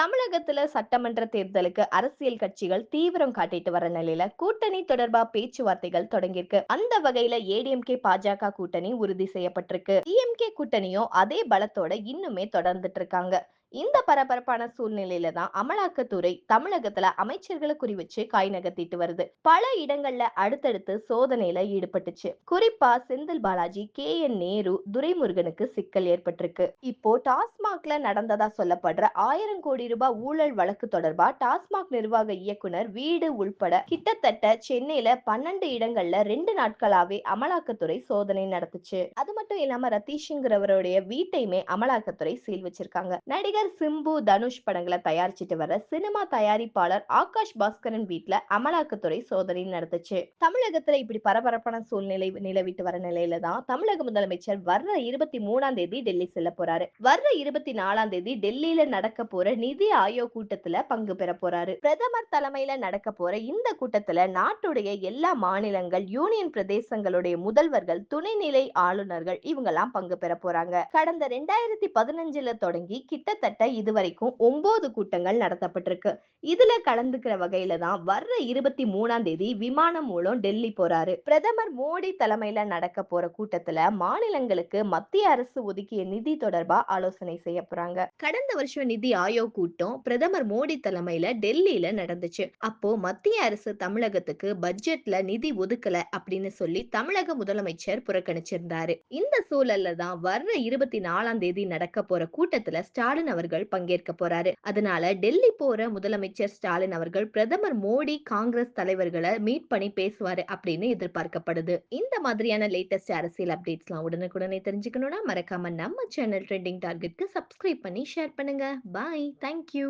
தமிழகத்துல சட்டமன்ற தேர்தலுக்கு அரசியல் கட்சிகள் தீவிரம் காட்டிட்டு வர நிலையில கூட்டணி தொடர்பா பேச்சுவார்த்தைகள் தொடங்கியிருக்கு. அந்த வகையில ஏடிஎம்கே பாஜக கூட்டணி உறுதி செய்யப்பட்டிருக்கு. டிஎம்கே கூட்டணியும் அதே பலத்தோட இன்னுமே தொடர்ந்துட்டு இருக்காங்க. இந்த பரபரப்பான சூழ்நிலையில தான் அமலாக்கத்துறை தமிழகத்துல அமைச்சர்களை குறி வச்சு காய் நகர்த்திட்டு வருது. பல இடங்கள்ல அடுத்தடுத்து சோதனையில ஈடுபட்டுச்சு. குறிப்பா செந்தில் பாலாஜி கே. என். நேரு துரைமுருகனுக்கு சிக்கல் ஏற்பட்டிருக்கு. இப்போ டாஸ்மாக்ல நடந்ததா சொல்லப்படுற ஆயிரம் கோடி ரூபாய் ஊழல் வழக்கு தொடர்பா டாஸ்மாக் நிர்வாக இயக்குனர் வீடு உள்பட கிட்டத்தட்ட சென்னையில பன்னெண்டு இடங்கள்ல ரெண்டு நாட்களாவே அமலாக்கத்துறை சோதனை நடத்துச்சு. அது மட்டும் இல்லாம ரத்தீஷ்ங்கிறவருடைய வீட்டையுமே அமலாக்கத்துறை சீல் வச்சிருக்காங்க. நடிகர் சிம்பு தனுஷ் படங்களை தயாரிச்சிட்டு வர சினிமா தயாரிப்பாளர் ஆகாஷ் பாஸ்கரன் வீட்டுல அமலாக்கத்துறை சோதனை நடத்துச்சு தமிழகத்துல இப்படி பரபரப்பான சூழ்நிலை நிலவிட்டு வர நிலையில தான் தமிழக முதலமைச்சர் வர்ற இருபத்தி மூணாம் தேதி டெல்லி செல்ல போறாரு. வர்ற இருபத்தி நாலாம் தேதி டெல்லியில நடக்க போற நிதி ஆயோக் கூட்டத்துல பங்கு பெற போறாரு. பிரதமர் தலைமையில நடக்க போற இந்த கூட்டத்துல நாட்டுடைய எல்லா மாநிலங்கள் யூனியன் பிரதேசங்களுடைய முதல்வர்கள் துணைநிலை ஆளுநர்கள் இவங்கெல்லாம் பங்கு பெற போறாங்க. கடந்த ரெண்டாயிரத்தி பதினஞ்சுல தொடங்கி கிட்டத்தட்ட இதுவரைக்கும் ஒன்பது கூட்டங்கள் நடத்தப்பட்டிருக்கு. இதுல கலந்துக்கிற வகையில தான் வர்ற இருபத்தி மூணாம் தேதி விமானம் மூலம் டெல்லி போறாரு. பிரதமர் மோடி தலைமையில நடக்க போற கூட்டத்துல மாநிலங்களுக்கு மத்திய அரசு ஒதுக்கிய நிதி தொடர்பா ஆலோசனை செய்ய போறாங்க. கடந்த வருஷம் நிதி ஆயோக் கூட்டம் பிரதமர் மோடி தலைமையில டெல்லியில நடந்துச்சு. அப்போ மத்திய அரசு தமிழகத்துக்கு பட்ஜெட்ல நிதி ஒதுக்கல அப்படின்னு சொல்லி தமிழக முதலமைச்சர் புறக்கணிச்சிருந்தாரு. இந்த சூழல்ல தான் வர்ற இருபத்தி நாலாம் தேதி நடக்க போற கூட்டத்துல ஸ்டாலின் அவர்கள் பங்கேற்க போறாரு. அதனால டெல்லி போற முதலமைச்சர் ஸ்டாலின் அவர்கள் பிரதமர் மோடி காங்கிரஸ் தலைவர்களை மீட் பண்ணி பேசுவாரு அப்படின்னு எதிர்பார்க்கப்படுது. இந்த மாதிரியான லேட்டஸ்ட் அரசியல் அப்டேட்ஸ்லாம் உடனுக்குடனே தெரிஞ்சுக்கணும்னா மறக்காம நம்ம சேனல் ட்ரெண்டிங் டார்கெட்க்கு சப்ஸ்கிரைப் பண்ணி ஷேர் பண்ணுங்க. Bye thank you